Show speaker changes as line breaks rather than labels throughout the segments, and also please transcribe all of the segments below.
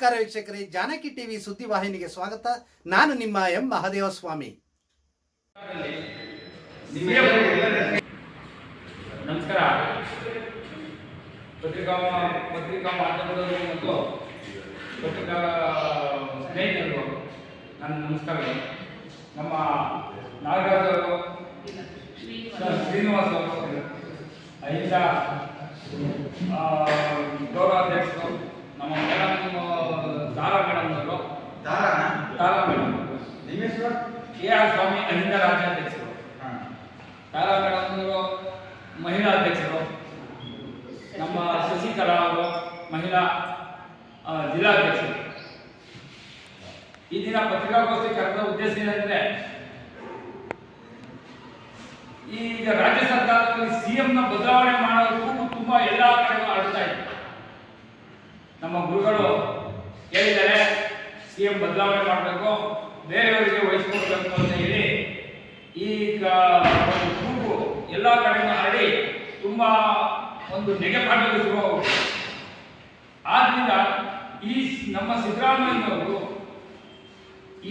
ನಮಸ್ಕಾರ ವೀಕ್ಷಕರೇ, ಜಾನಕಿ ಟಿವಿ ಸುದ್ದಿವಾಹಿನಿಗೆ ಸ್ವಾಗತ. ನಾನು ನಿಮ್ಮ ಎಂ ಮಹದೇವ ಸ್ವಾಮಿ
ನಮಸ್ಕಾರ. ಪತ್ರಿಕಾ ಪತ್ರಿಕಾ ಮಾಧ್ಯಮದವರು ಮತ್ತು ಪತ್ರಿಕಾ ಸ್ನೇಹಿತರು, ನನ್ನ ನಮಸ್ಕಾರಗಳು. ನಮ್ಮ ನಾಗರಾಜ್ ಅವರು ಶ್ರೀನಿವಾಸ್ ಅವರು ಅಹಿಂದ ತಾರಾ ಮೇಡಮ್ ಮಹಿಳಾ ಅಧ್ಯಕ್ಷರು, ನಮ್ಮ ಶಶಿಕಲಾ ಅವರು ಮಹಿಳಾ ಜಿಲ್ಲಾಧ್ಯಕ್ಷರು ಈ ದಿನ ಪತ್ರಿಕಾಗೋಷ್ಠಿ ಕರೆದ ಉದ್ದೇಶ ಏನಂದ್ರೆ, ಈಗ ರಾಜ್ಯ ಸರ್ಕಾರದಲ್ಲಿ ಸಿಎಂ ನ ಬದಲಾವಣೆ ಮಾಡೋದಕ್ಕೂ ತುಂಬ ಎಲ್ಲಾ ಕಡೆ ಹರಡ್ತಾ ಇದೆ. ನಮ್ಮ ಗುರುಗಳು ಹೇಳಿದ್ದಾರೆ ಸಿಎಂ ಬದಲಾವಣೆ ಮಾಡಬೇಕು, ಬೇರೆಯವರಿಗೆ ವಹಿಸ್ಕೊಡ್ಬೇಕು ಅಂತ ಹೇಳಿ, ಈಗ ಕಡೆನೂ ಹರಡಿ ತುಂಬಾ ಒಂದು ನೆಗೆಪಾಟಲು ಶುರುವಾಗುತ್ತೆ. ಆದ್ರಿಂದ ಈ ನಮ್ಮ ಸಿದ್ದರಾಮಯ್ಯನವರು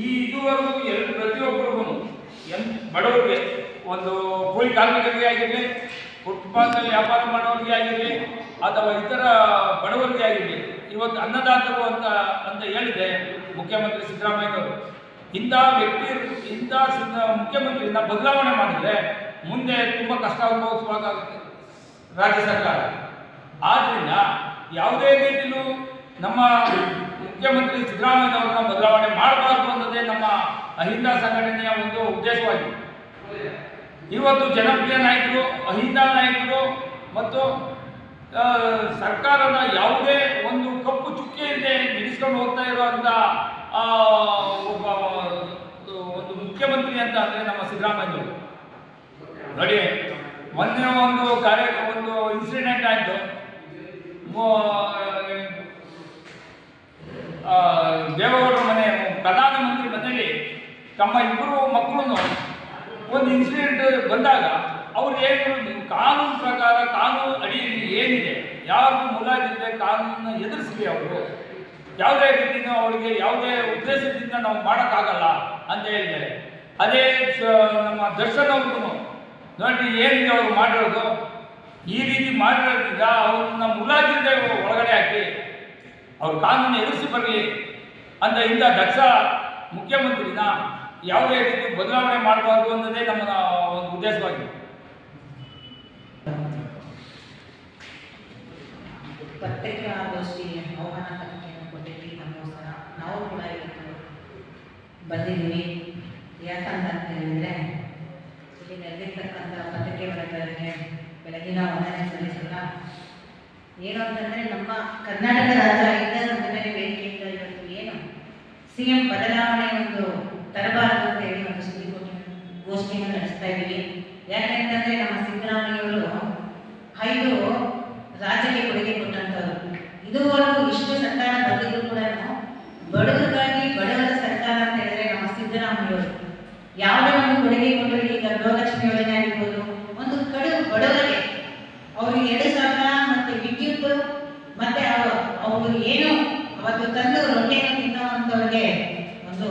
ಈ ಇದುವರೆಗೂ ಎಲ್ಲ ಪ್ರತಿಯೊಬ್ಬರಿಗೂ ಎಂ, ಬಡವರಿಗೆ ಒಂದು ಕೂಲಿ ಕಾರ್ಮಿಕರಿಗೆ ಆಗಿರಲಿ ಫುಟ್ಪಾತ್ನಲ್ಲಿ ವ್ಯಾಪಾರ ಮಾಡೋರಿಗೆ ಆಗಿರಲಿ, ಅಥವಾ ಇತರ ಬಡವರಿಗೆ ಆಗಿರಲಿ, ಇವತ್ತು ಅನ್ನದಾತರು ಅಂತ ಅಂತ ಹೇಳಿದೆ ಮುಖ್ಯಮಂತ್ರಿ ಸಿದ್ದರಾಮಯ್ಯನವರು. ಇಂಥ ವ್ಯಕ್ತಿ ಇಂಥ ಮುಖ್ಯಮಂತ್ರಿಯಿಂದ ಬದಲಾವಣೆ ಮಾಡಿದ್ರೆ ಮುಂದೆ ತುಂಬ ಕಷ್ಟ ಅನುಭವಿಸುವಾಗುತ್ತೆ ರಾಜ್ಯ ಸರ್ಕಾರ. ಆದ್ದರಿಂದ ಯಾವುದೇ ರೀತಿಯಲ್ಲೂ ನಮ್ಮ ಮುಖ್ಯಮಂತ್ರಿ ಸಿದ್ದರಾಮಯ್ಯನವ್ರನ್ನ ಬದಲಾವಣೆ ಮಾಡಬಾರ್ದು ಅನ್ನೋದೇ ನಮ್ಮ ಅಹಿಂದ ಸಂಘಟನೆಯ ಒಂದು ಉದ್ದೇಶವಾಗಿದೆ. ಇವತ್ತು ಜನಪ್ರಿಯ ನಾಯಕರು ಅಹಿಂದ ನಾಯಕರು ಮತ್ತು ಸರ್ಕಾರದ ಯಾವುದೇ ಒಂದು ಕಪ್ಪು ಚುಕ್ಕೆಯಲ್ಲದೆ ಬಿಡಿಸ್ಕೊಂಡು ಹೋಗ್ತಾ ಇರುವಂತ ಆ, ಒಬ್ಬ ಒಂದು ಮುಖ್ಯಮಂತ್ರಿ ಅಂತ ಅಂದರೆ ನಮ್ಮ ಸಿದ್ದರಾಮಯ್ಯನವರು. ನೋಡಿ, ಮೊನ್ನೆ ಒಂದು ಕಾರ್ಯ ಒಂದು ಇನ್ಸಿಡೆಂಟ್ ಆಯ್ತು. ದೇವೇಗೌಡರ ಮನೆ ಪ್ರಧಾನಮಂತ್ರಿ ಮನೆಯಲ್ಲಿ ತಮ್ಮ ಇಬ್ಬರು ಮಕ್ಕಳನ್ನು ಒಂದು ಇನ್ಸಿಡೆಂಟ್ ಬಂದಾಗ ಅವ್ರು ಏನು ಕಾನೂನು ಪ್ರಕಾರ ಕಾನೂನು ಅಡಿಯಲ್ಲಿ ಏನಿದೆ? ಯಾರು ಮುಲಾಜಿಲ್ಲದೆ ಕಾನೂನನ್ನ ಎದುರಿಸಲಿ ಅವರು. ಯಾವುದೇ ರೀತಿಯೂ ಅವರಿಗೆ ಯಾವುದೇ ಉದ್ದೇಶದಿಂದ ನಾವು ಮಾಡೋಕ್ಕಾಗಲ್ಲ ಅಂತ ಹೇಳಿದ್ದಾರೆ. ಅದೇ ನಮ್ಮ ದರ್ಶನ್ ಅವ್ರಿಗೂ ನೋಡಿ, ಏನಿದೆ ಅವರು ಮಾಡಿರೋದು? ಈ ರೀತಿ ಮಾಡಿರೋದ್ರಿಂದ ಅವ್ರನ್ನ ಮುಲಾಜಿಂದ ಒಳಗಡೆ ಹಾಕಿ, ಅವ್ರ ಕಾನೂನು ಎದುರಿಸಿ ಬರಲಿ ಅಂತ ಇಂಥ ದಕ್ಷ ಮುಖ್ಯಮಂತ್ರಿನ ಯಾವುದೇ ರೀತಿ ಬದಲಾವಣೆ ಮಾಡಬಾರ್ದು ಅನ್ನೋದೇ ನಮ್ಮ ಒಂದು ಉದ್ದೇಶವಾಗಿದೆ.
ಪತ್ರಿಕಾಗೋಷ್ಠಿ ಆಹ್ವಾನ ಕೊಟ್ಟಿದ್ದೀವಿ ನಮಗೋಸ್ಕರ ನಾವು ಕೂಡ ಇವತ್ತು ಬಂದಿದ್ದೀವಿ. ಯಾಕಂತ ಹೇಳಿದರೆ ಇಲ್ಲಿ ಪತ್ರಿಕೆ ಪತ್ರಿಕೆಗಳಿಗೆ ಬೆಳಗಿನ ವಂದನೆ ಸಲ್ಲಿಸಲ್ಲ ಏನು ಅಂತಂದರೆ ನಮ್ಮ ಕರ್ನಾಟಕ ರಾಜ್ಯ ಅಹಿಂದ ಸಂಘಟನೆ ವೇದಿಕೆಯಿಂದ ಇವತ್ತು ಏನು? ಸಿ ಎಂ ಬದಲಾವಣೆ ಒಂದು ತರಬಾರದು ಅಂತ ಹೇಳಿ ಒಂದು ಸುದ್ದಿಗೋಷ್ಠಿ ಗೋಷ್ಠಿಯನ್ನು ನಡೆಸ್ತಾ ಇದ್ದೀವಿ. ಯಾಕೆಂತಂದರೆ ನಮ್ಮ ಸಿದ್ದರಾಮಯ್ಯವರು ಐದು ರಾಜ್ಯಕ್ಕೆ ಕೊಡುಗೆ ಕೊಟ್ಟಂಥವ್ರು. ಇದುವರೆಗೂ ಇಷ್ಟು ಸರ್ಕಾರ ಬಂದಿದ್ರು ಕೂಡ ಬಡವರಿಗಾಗಿ ಬಡವರ ಸರ್ಕಾರ ಅಂತ ಹೇಳಿದ್ರೆ ನಮ್ಮ ಸಿದ್ದರಾಮಯ್ಯವರು. ಯಾವುದೇ ಕೊಟ್ಟರು ಈಗ ಗೃಹಲಕ್ಷ್ಮಿ ಯೋಜನೆ ಆಗಿರ್ಬೋದು, ಒಂದು ಕಡು ಬಡವರಿಗೆ ಅವ್ರಿಗೆ ಎರಡು ಸಾವಿರ ಮತ್ತೆ ವಿದ್ಯುತ್, ಮತ್ತೆ ಅವರು ಏನು ಅವತ್ತು ತಂದು ರೊಟ್ಟಿಯನ್ನು ತಿನ್ನುವಂಥವ್ರಿಗೆ ಒಂದು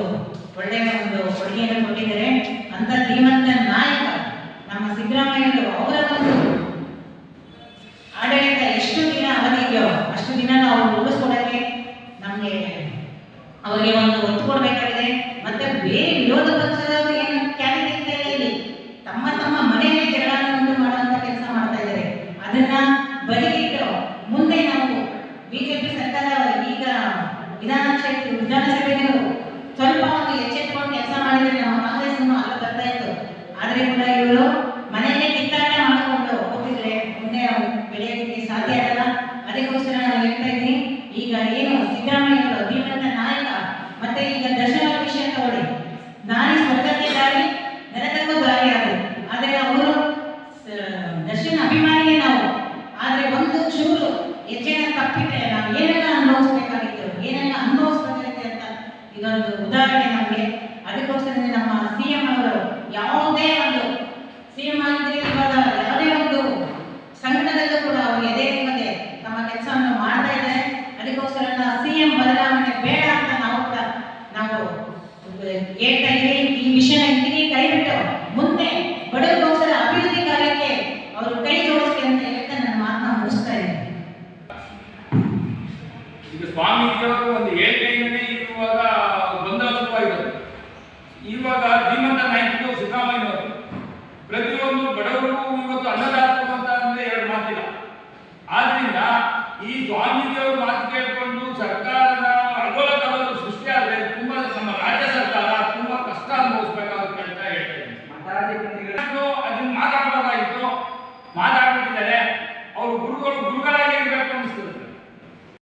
ಒಳ್ಳೆಯ ಒಂದು ಕೊಡುಗೆಯನ್ನು ಕೊಟ್ಟಿದ್ದಾರೆ. ಅಂತ ಧೀಮಂತ ನಾಯಕ ನಮ್ಮ ಸಿದ್ದರಾಮಯ್ಯರು ಅವರ ಒಂದು ಆಡಳಿತ ಎಷ್ಟು ದಿನ ಅವಧಿ ಇದೆಯೋ ಅಷ್ಟು ದಿನ ನಾವು ಮುಗಿಸ್ಕೊಡಕ್ಕೆ ನಮಗೆ ಅವರಿಗೆ ಒಂದು ಒತ್ತು ಕೊಡಬೇಕಾಗಿದೆ. ಮತ್ತೆ ಬೇರೆ ವಿರೋಧ ಪಕ್ಷದವರು ಗುಲಾಬಿ ನನಗಂತೂ ಗುಲಾಬಿ ಆದರೆ ಅವರು ದರ್ಶನ ಅಭಿಮಾನಿಯೇ ನಾವು. ಆದರೆ ಒಂದು ಚೂರು ಹೆಜ್ಜೆನ ತಪ್ಪಿದ್ರೆ ನಾವು ಏನೆಲ್ಲ ಅನುಭವಿಸ್ಬೇಕಾಗಿತ್ತು ಏನೆಲ್ಲ ಅನುಭವಿಸ್ಬೇಕಾಗಿತ್ತು ಅಂತ ಇದೊಂದು ಉದಾಹರಣೆ ನಮಗೆ. ಅದಕ್ಕೋಸ್ಕರ ನಮ್ಮ ಸಿ ಎಂ ಅವರು ಯಾವುದೇ ಒಂದು, ಸಿ ಎಂ ಆಗಿದ್ರೆ ಇವಾಗ ಯಾವುದೇ ಒಂದು ಸಂಘಟನೆಗೂ ಕೂಡ ಅವರು ಎದೆ ನಿಮಗೆ ತಮ್ಮ ಕೆಲಸವನ್ನು ಮಾಡ್ತಾ ಇದ್ದಾರೆ. ಅದಕ್ಕೋಸ್ಕರ ಸಿ ಎಂ ಬದಲಾವಣೆ ಬೇಡ ಅಂತ ನಾವು ಕೂಡ ನಾವು ಹೇಳ್ತಾ ಇದ್ದೀವಿ.
ಸ್ವಾಮೀಜಿಯವರು ಒಂದು ಏಳ್ನೆಯಿಂದನೇ ಇರುವಾಗ ಬಂದ ಸ್ವಲ್ಪ ಇರೋದು ಇವಾಗ ಧೀಮಂತ ನಾಯಕರು ಸಿದ್ದರಾಮಯ್ಯನವರು, ಪ್ರತಿಯೊಂದು ಬಡವರಿಗೂ ಇವತ್ತು ಅನ್ನದಾತ ಅಂತ ಅಂದ್ರೆ ಎರಡು ಮಾತಿಲ್ಲ. ಆದ್ರಿಂದ ಈ ಸ್ವಾಮೀಜಿಯವರು ಮಾತು ಕೇಳಿ